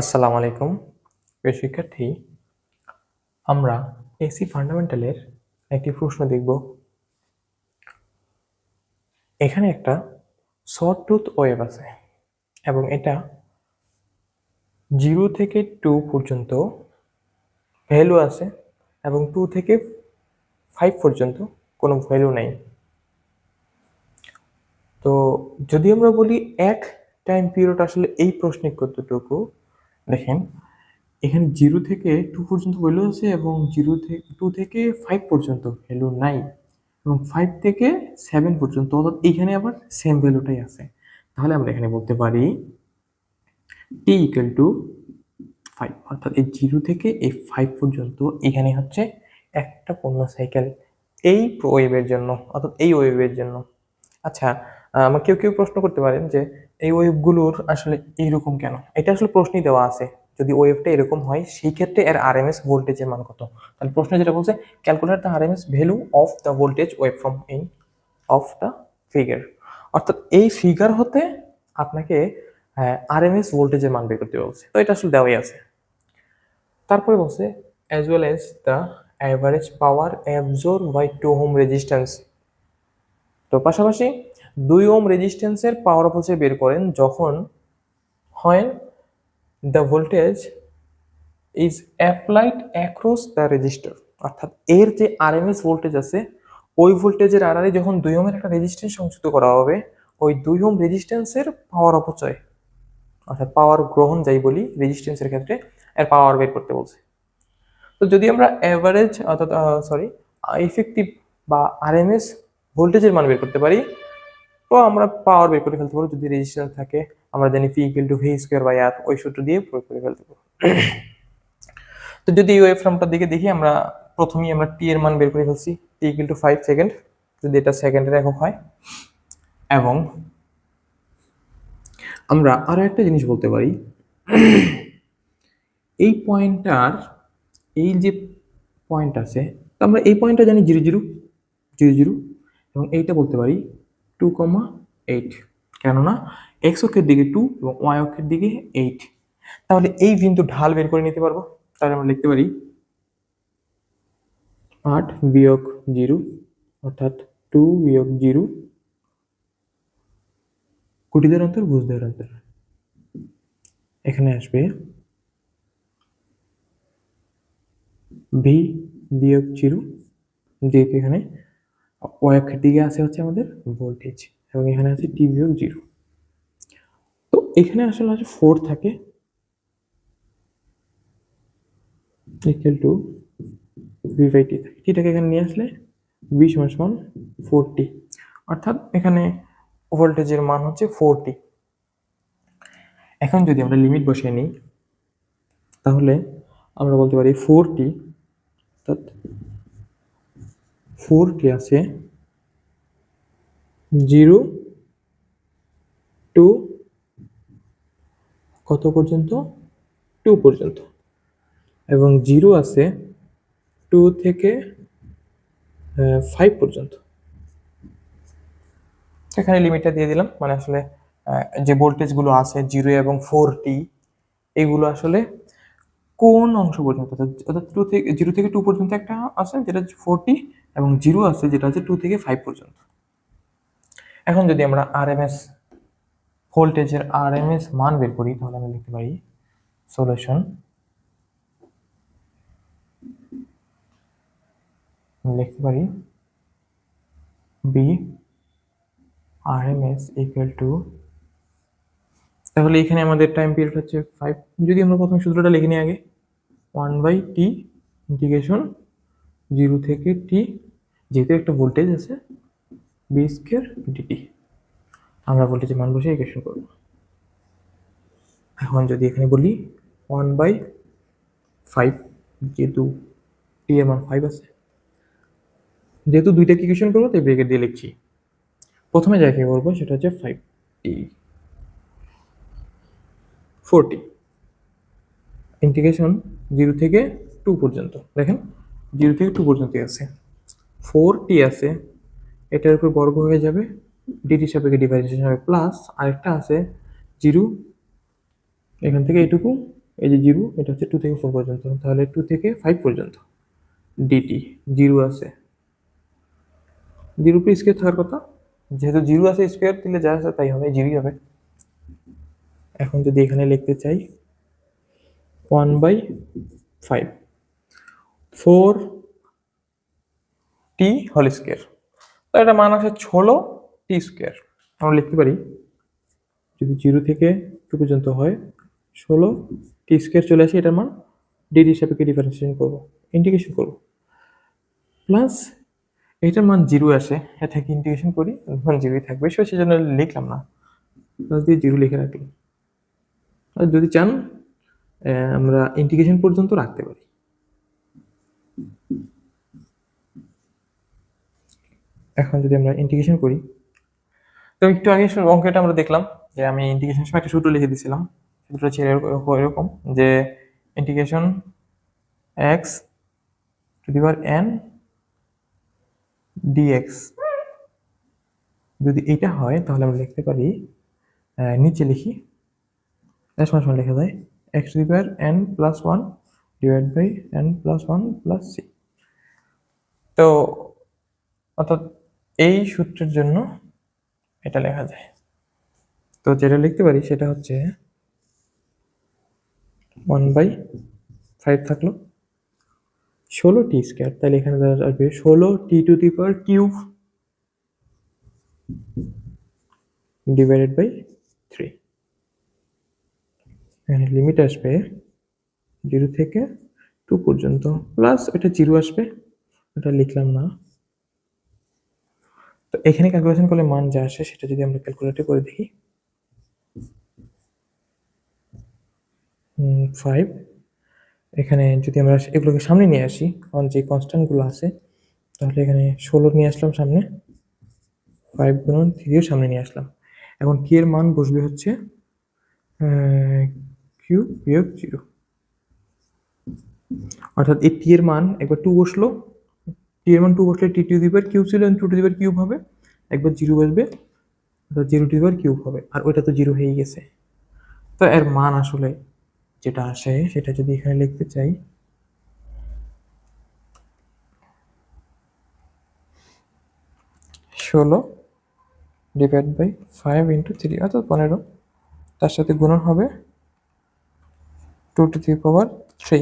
আসসালামু আলাইকুম। প্রিয় শিক্ষার্থী, আমরা এসি ফান্ডামেন্টালের একটি প্রশ্ন দেখব। এখানে একটা শর্ট টুথ ওয়েভ আছে এবং এটা জিরো থেকে টু পর্যন্ত ভ্যালু আছে এবং টু থেকে ফাইভ পর্যন্ত কোনো ভ্যালু নেই। তো যদি আমরা বলি এক টাইম পিরিয়ড আসলে এই প্রশ্নে কতটুকু দেখেন, এখানে জিরো থেকে টু পর্যন্ত ভ্যালু আছে এবং জিরো থেকে টু থেকে ফাইভ পর্যন্ত ভ্যালু নাই এবং ফাইভ থেকে সেভেন পর্যন্ত, অর্থাৎ এইখানে আবার সেম ভ্যালুটাই আছে। তাহলে আমরা এখানে বলতে পারি টি ইকুয়াল টু ফাইভ অর্থাৎ এই জিরো থেকে এই ফাইভ পর্যন্ত এখানে হচ্ছে একটা পূর্ণ সাইকেল এই ওয়েবের জন্য, অর্থাৎ এই ওয়েবের জন্য। আচ্ছা আমার কেউ কেউ প্রশ্ন করতে পারেন যে এই ওয়েভগুলোর আসলে এইরকম কেন? এটা আসলে প্রশ্নই দেওয়া আছে। যদি ওয়েভটা এরকম হয়, সেই ক্ষেত্রে এর আরএমএস ভোল্টেজের মান কত? তাহলে প্রশ্ন যেটা বলছে calculate the R RMS value of the voltage wave from in of the figure অর্থাৎ এই ফিগার হতে আপনাকে আর আরএমএস ভোল্টেজের মান বের করতে বলছে। তো এটা আসলে দেওয়াই আছে। তারপরে বলছে as well as the average power absorb by two ohm resistance তো পাশাপাশি দুই ওম রেজিস্ট্যান্সের পাওয়ার অপচয় বের করেন যখন হয় the voltage is applied across the resistor অর্থাৎ এর যে আরএমএস ভোল্টেজ আছে, ওই ভোল্টেজের আড়ালে যখন দুই ওমের একটা রেজিস্ট্যান্স সংযুক্ত করা হবে, ওই দুই ওম রেজিস্ট্যান্সের পাওয়ার অপচয় অর্থাৎ পাওয়ার গ্রহণ যাই বলি, রেজিস্ট্যান্সের ক্ষেত্রে এর পাওয়ার বের করতে বলছে। তো যদি আমরা অ্যাভারেজ অর্থাৎ সরি ইফেক্টিভ বা আরএমএস ভোল্টেজের মান বের করতে পারি। তো আমরা পাওয়ার বের করে ফেলতে পারব। যদি রেজিস্ট্যান্স থাকে, আমরা জানি P equal to V square by R ওই সূত্র দিয়ে প্রয়োগ করে ফেলতে পারব। তো যদি ওয়েভ ফর্মটার দিকে দেখি, আমরা প্রথমেই আমরা টি এর মান বের করে ফেলছি। T equal to five second যদি এটা সেকেন্ডের একক হয়। এবং আমরা আরও একটা জিনিস বলতে পারি। এই পয়েন্টটার এই যে পয়েন্ট আছে আমরা এই পয়েন্টটা জানি জিরো জিরো জিরো জিরো এবং এইটা বলতে পারি টু কমা এইট। কেননা এক্স অক্ষের দিকে টু এবং ওয়াই অক্ষের দিকে এইট। তাহলে এই বিন্দু ঢাল বের করে নিতে পারব। তাহলে আমরা লিখতে পারি আট বিয়োগ জিরো, অর্থাৎ টু বিয়োগ জিরো। কুটিদের অন্তর, বুঝদের অন্তর। এখানে আসবে ভি বিয়োগ জিরো, যেহেতু এখানে ওয়াক্ষের দিকে আছে হচ্ছে আমাদের ভোল্টেজ এবং এখানে আছে টি বিয়োগ জিরো তো এখানে আসলে আছে ফোর থাকে। Equal to V by T থাকে। টিটাকে এখানে নিয়ে আসলে বি সমান সমান ফোরটি অর্থাৎ এখানে ভোল্টেজের মান হচ্ছে ফোরটি এখন যদি আমরা লিমিট বসিয়ে নিই, তাহলে আমরা বলতে পারি ফোরটি অর্থাৎ ফোরটি আছে? জিরো, টু, কত পর্যন্ত? টু পর্যন্ত। এবং জিরো আছে টু থেকে ফাইভ পর্যন্ত। এখানে লিমিটটা দিয়ে দিলাম মানে আসলে যে ভোল্টেজগুলো আছে, জিরো এবং ফোর টি এগুলো আসলে কোন অংশ পর্যন্ত? অর্থাৎ টু থেকে, জিরো থেকে টু পর্যন্ত একটা আছে, যেটা ফোরটি এবং জিরো আছে, যেটা হচ্ছে টু থেকে ফাইভ পর্যন্ত। এখন যদি আমরা আর এম এস ভোল্টেজের আর এম এস মান বের করি, তাহলে আমরা লিখতে পারি সলিউশন লিখতে পারি বি আরএমএস ইকুয়াল টু তাহলে এখানে আমাদের টাইম পিরিয়ড হচ্ছে ফাইভ যদি আমরা প্রথমে সূত্রটা লিখে নিই আগে one by T integration zero থেকে টি, যেহেতু একটা ভোল্টেজ আছে বি স্কোয়ার ডিটি আমরা ভোল্টেজের মান বসে ইকুয়েশন করব। এখন যদি এখানে বলি ওয়ান বাই ফাইভ যেহেতু টি এর মান ফাইভ আছে, যেহেতু দুইটাকে ইকুয়েশন করব, তাই ব্রেকেট দিয়ে লিখছি। প্রথমে যাকে বলব, সেটা হচ্ছে five T forty integration zero থেকে টু পর্যন্ত। দেখেন জিরো থেকে টু পর্যন্ত আছে। ফোর টি আছে, এটার উপর বর্গ হয়ে যাবে ডিটি সাপেক্ষে ডিভাইডেশন হবে প্লাস আরেকটা আছে জিরো এখান থেকে এটুকু এই যে জিরো এটা হচ্ছে টু থেকে ফোর পর্যন্ত, তাহলে টু থেকে ফাইভ পর্যন্ত ডিটি জিরো আছে। জিরো পে স্কোয়ার থাকার কথা, যেহেতু জিরো আছে স্কোয়ার দিলে যা আছে তাই হবে জিরোই হবে। এখন যদি এখানে লিখতে চাই one by five four T whole square. তো এটা মান আছে ষোলো টি স্কোয়ার। আমরা লিখতে পারি, যদি জিরো থেকে টু পর্যন্ত হয়, ষোলো টি স্কোয়ার চলে আসে, এটার মান ডিডি সাপেক্ষে ডিফারেন্সিয়েশন করব ইন্টিগ্রেশন করব। প্লাস এটার মান জিরো আসে এটাকে ইন্টিগ্রেশন করি মান জিরোই থাকবে, সে সেজন্য লিখলাম না। প্লাস দিয়ে জিরো লিখে রাখলাম। আর যদি চান আমরা ইন্টিগ্রেশন পর্যন্ত রাখতে পারি। এখন যদি আমরা ইন্টিগ্রেশন করি, তো একটু আগে অঙ্কটা আমরা দেখলাম যে আমি ইন্টিগ্রেশন সময় একটা সূত্র লিখে দিয়েছিলাম সূত্রটা ছিল এরকম- যে integration X to the power N DX যদি এটা হয়, তাহলে আমরা লিখতে পারি নিচে লিখি সমান সমান লেখা যায় X to the power N plus one divide by N plus one plus C তো অর্থাৎ এই সূত্রের জন্য এটা লেখা যায়। তো যেটা লিখতে পারি সেটা হচ্ছে ওয়ান বাই ফাইভ থাকল। ষোলো টি স্কোয়ার তাহলে এখানে আসবে ষোলো T to the power cube divided by three এখানে লিমিট আসবে জিরো থেকে টু পর্যন্ত। প্লাস এটা জিরো আসবে, এটা লিখলাম না। তো এখানে ক্যালকুলেশন করলে মান যা আসে সেটা যদি আমরা ক্যালকুলেটে করে দেখি। ফাইভ এখানে যদি আমরা এগুলোকে সামনে নিয়ে আসি কারণ যে কনস্ট্যান্টগুলো আছে, তাহলে এখানে ষোলো নিয়ে আসলাম সামনে। ফাইভ গুণন থ্রিও সামনে নিয়ে আসলাম। এখন কি এর মান বসবে হচ্ছে কিউ বিয়োগ জিরো অর্থাৎ এই টি এর মান একবার টু বসল। টি এর মান টু বসলে টি টু দিবার কিউব ছিল টু টু দিবার কিউব হবে। একবার জিরো বসবে, অর্থাৎ জিরো টু দিবার কিউব হবে। আর ওইটা তো জিরো হয়ে গেছে। তো এর মান আসলে যেটা আসে, সেটা যদি এখানে লিখতে চাই। ষোলো divide by five into three অর্থাৎ পনেরো। তার সাথে গুণন হবে two two three power three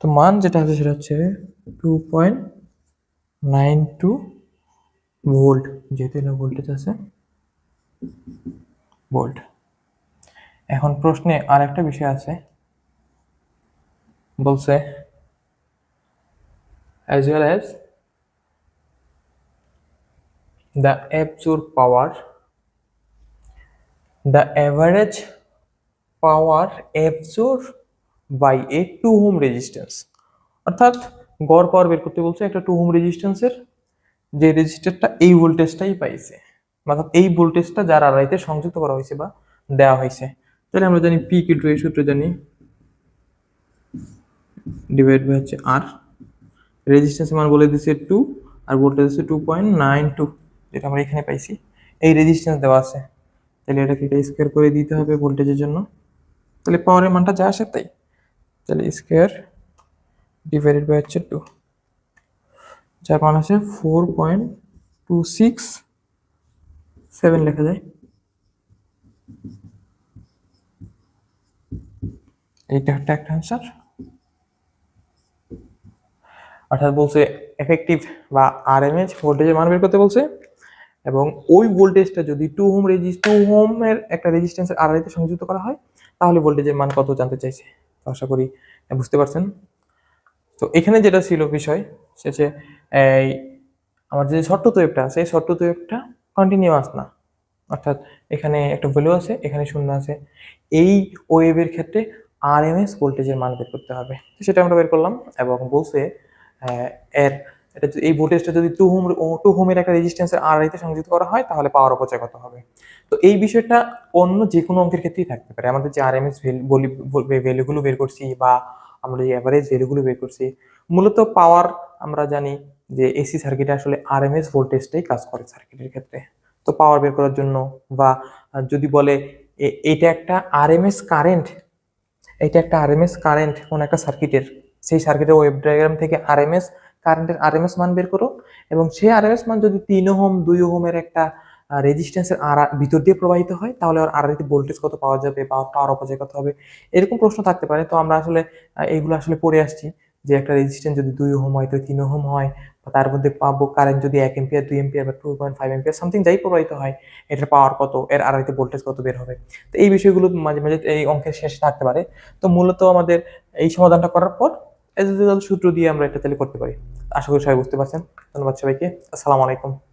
তো মান যেটা আছে সেটা হচ্ছে two point nine two volt যেহেতু এটা ভোল্টেজ আছে ভোল্ট এখন প্রশ্নে আর একটা বিষয় আছে। বলছে, as well as the absorbed power, the average power absorbed by a 2 ohm resistance. অর্থাৎ গড় পাওয়ার বের করতে বলছে একটা টু হোম রেজিস্ট্যান্সের যে রেজিস্টারটা এই ভোল্টেজটাই পাইছে। অর্থাৎ এই ভোল্টেজটা যার আড়াইতে সংযুক্ত করা হয়েছে বা দেওয়া হয়েছে। তাহলে আমরা জানি পি কিন্টু এই সূত্র জানি ডিভাইড বাই হচ্ছে আর রেজিস্ট্যান্সের মান বলে দিচ্ছে টু আর ভোল্টেজ হচ্ছে টু পয়েন্ট নাইন টু যেটা আমরা এখানে পাইছি। এই রেজিস্ট্যান্স দেওয়া আছে। তাহলে এটাকে এটা স্কোয়ার করে দিতে হবে ভোল্টেজের জন্য। তাহলে পাওয়ারের মানটা যা আসে তাই। তাহলে স্কোয়ার ডিভাইডেড বাই হচ্ছে টু যার মান হচ্ছে four point two six seven লেখা যায়। এইটা একটা একটা অ্যান্সার অর্থাৎ বলছে এফেক্টিভ বা আরএমএস ভোল্টেজের মান বের করতে বলছে এবং ওই ভোল্টেজটা যদি টু হোম রেজিস্ট টু হোমের একটা রেজিস্ট্যান্সের আড়াইতে সংযুক্ত করা হয়, তাহলে ভোল্টেজের মান কত জানতে চাইছে? তো আশা করি বুঝতে পারছেন। তো এখানে যেটা ছিল বিষয় সেটা এই আমার যে ছোট্ট ওয়েবটা আছে এই ছোট্ট ওয়েবটা কন্টিনিউয়াস না। অর্থাৎ এখানে একটা ভ্যালু আছে, এখানে শূন্য আছে। এই ওয়েভের ক্ষেত্রে আর এম এস ভোল্টেজের মান বের করতে হবে। সেটা আমরা বের করলাম এবং বলছে এর এটা এই ভোল্টেজটা যদি টু হোম টু হোমের একটা রেজিস্ট্যান্সের আড়াইতে সংযুক্ত করা হয়, তাহলে পাওয়ার অপচয় কত হবে। তো এই বিষয়টা অন্য যে কোনো অঙ্কের ক্ষেত্রেই থাকতে পারে। আমাদের যে আরএমএস বলি ভ্যালুগুলো বের করছি বা আমরা যে অ্যাভারেজ ভ্যালুগুলো বের করছি, মূলত পাওয়ার আমরা জানি যে এসি সার্কিটে আসলে আরএমএস ভোল্টেজটাই কাজ করে সার্কিটের ক্ষেত্রে। তো পাওয়ার বের করার জন্য বা যদি বলে এটা একটা আর এম এস কারেন্ট এটা একটা আরএমএস কারেন্ট কোন একটা সার্কিটের সেই সার্কিটের ওয়েব ডায়াগ্রাম থেকে আরএমএস কারেন্টের আরএমএস মান বের করো এবং সেই আরএমএস মান যদি তিন ওহম, দুই ওহমের একটা রেজিস্ট্যান্সের আর ভিতর দিয়ে প্রবাহিত হয়, তাহলে আর আরআইতে ভোল্টেজ কত পাওয়া যাবে বা পাওয়ার অপচয় কত হবে? এরকম প্রশ্ন থাকতে পারে। তো আমরা আসলে এইগুলো আসলে পড়ে আসছি যে একটা রেজিস্ট্যান্স যদি দুই ওহম হয় তো তিন ওহম হয়, বা তার মধ্যে পাবো কারেন্ট যদি এক এম্পিয়ার দুই এম্পিয়ার বা two point five ampere something যাই প্রবাহিত হয়, এটার পাওয়ার কত, এর আড়াইতে ভোল্টেজ কত বের হবে? তো এই বিষয়গুলো মাঝে মাঝে এই অঙ্কের শেষে থাকতে পারে। তো মূলত আমাদের এই সমাধানটা করার পর এজ সূত্র দিয়ে আমরা এটা তাহলে করতে পারি। আশা করি সবাই বুঝতে পারছেন। ধন্যবাদ সবাইকে। আসসালামু আলাইকুম।